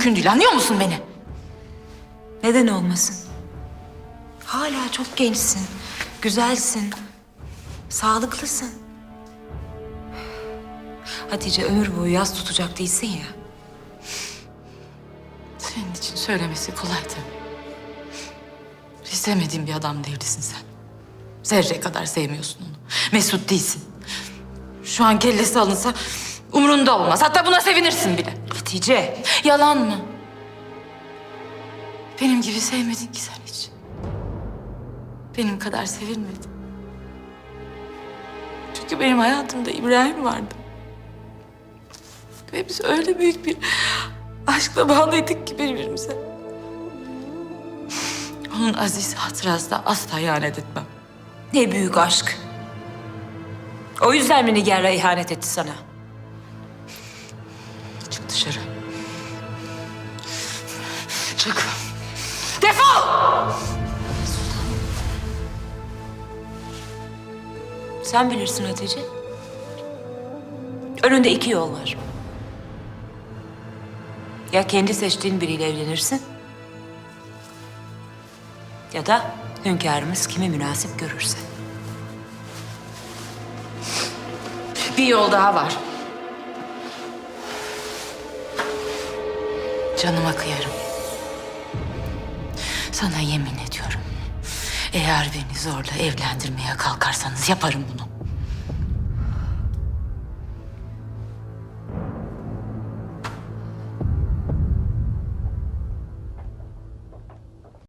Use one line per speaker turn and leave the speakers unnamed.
mümkün değil anlıyor musun beni?
Neden olmasın? Hala çok gençsin, güzelsin, sağlıklısın. Hatice ömür boyu yaz tutacak değilsin ya.
Senin için söylemesi kolay tabii. İstemediğin bir adamla evlisin sen. Zerre kadar sevmiyorsun onu. Mesut değilsin. Şu an kellesi alınsa umrunda olmaz. Hatta buna sevinirsin bile.
Hatice,
Yalan mı? Benim gibi sevmedin ki sen hiç. Benim kadar sevilmedin. Çünkü benim hayatımda İbrahim vardı. Ve biz öyle büyük bir aşkla bağlıydık ki birbirimize. Onun aziz hatırası da asla ihanet etmem.
ne büyük aşk. O yüzden mi Nigar'la ihanet etti sana?
Dışarı. Çık. Defol!
Sen bilirsin Hatice. Önünde iki yol var. Ya kendi seçtiğin biriyle evlenirsin. Ya da hünkârımız kimi münasip görürse.
Bir yol daha var. Canıma kıyarım. Sana yemin ediyorum. Eğer beni zorla evlendirmeye kalkarsanız yaparım bunu.